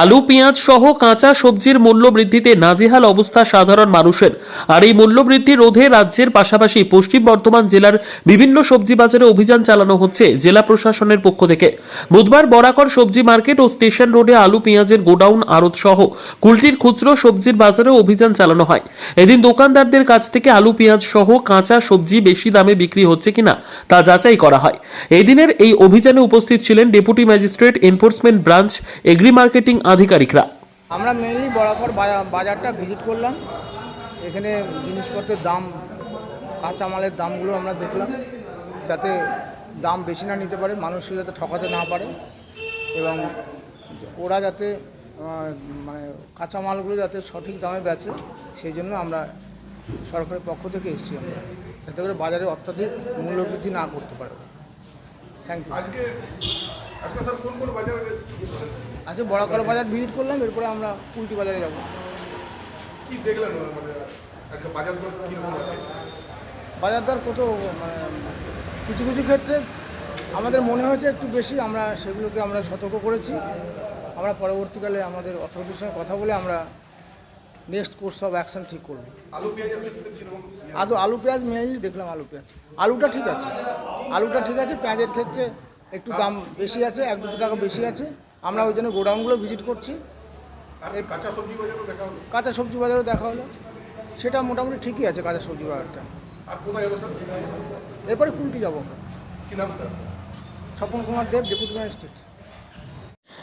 আলু, পেঁয়াজ সহ কাঁচা সবজির মূল্য বৃদ্ধিতে নাজেহাল অবস্থা সাধারণ মানুষের। আর এই মূল্য বৃদ্ধি রোধে রাজ্যের পাশাপাশি পশ্চিম বর্ধমান জেলার বিভিন্ন সবজি বাজারে অভিযান চালানো হচ্ছে জেলা প্রশাসনের পক্ষ থেকে। বুধবার বরাকর সবজি মার্কেট ও স্টেশন রোডে আলু, পেঁয়াজের গোডাউন, আড়ত সহ কুলটির খুচরো সবজির বাজারে অভিযান চালানো হয়। এদিন দোকানদারদের কাছ থেকে আলু, পেঁয়াজ সহ কাঁচা সবজি বেশি দামে বিক্রি হচ্ছে কিনা তা যাচাই করা হয়। এদিনের এই অভিযানে উপস্থিত ছিলেন deputy magistrate enforcement branch agri marketing আধিকারিকরা। আমরা মেনলি বরাবর বাজারটা ভিজিট করলাম। এখানে জিনিসপত্রের দাম কাঁচামালের দামগুলো আমরা দেখলাম। যাতে দাম বেশি না নিতে পারে মানুষকে যাতে ঠকাতে না পারে। এবং ওরা যাতে মানে কাঁচামালগুলো যাতে সঠিক দামে বেচে সেই জন্য আমরা সরকারের পক্ষ থেকে এসেছি আমরা। যাতে করে বাজারে অত্যাধিক মূল্যবৃদ্ধি না করতে পারে। থ্যাংক ইউ আজকে বড়াকড় বাজার ভিজিট করলাম এরপরে আমরা কুলটি বাজারে যাব। কি দেখলেন আজকে বাজার দর আছে? বাজার দর কত মানে কিছু কিছু ক্ষেত্রে আমাদের মনে হয়েছে একটু বেশি আমরা সেগুলোকে আমরা সতর্ক করেছি। আমরা পরবর্তীকালে আমাদের অথরিটির সঙ্গে কথা বলে আমরা নেক্সট কোর্স অফ অ্যাকশন ঠিক করব। আদৌ আলু পেঁয়াজ মেনলি দেখলাম আলু পেঁয়াজ। আলুটা ঠিক আছে। আলুটা ঠিক আছে পেঁয়াজের ক্ষেত্রে একটু দাম বেশি আছে এক দুশো টাকা বেশি আছে। আমরা ওই জন্য গোডাউনগুলো ভিজিট করছি। আর এই কাঁচা সবজি বাজারও দেখা হলো? কাঁচা সবজি বাজারও দেখা হলো। সেটা মোটামুটি ঠিকই আছে কাঁচা সবজি বাজারটা। এরপরে কুলটি যাব Swapan Kumar Deb deputy magistrate.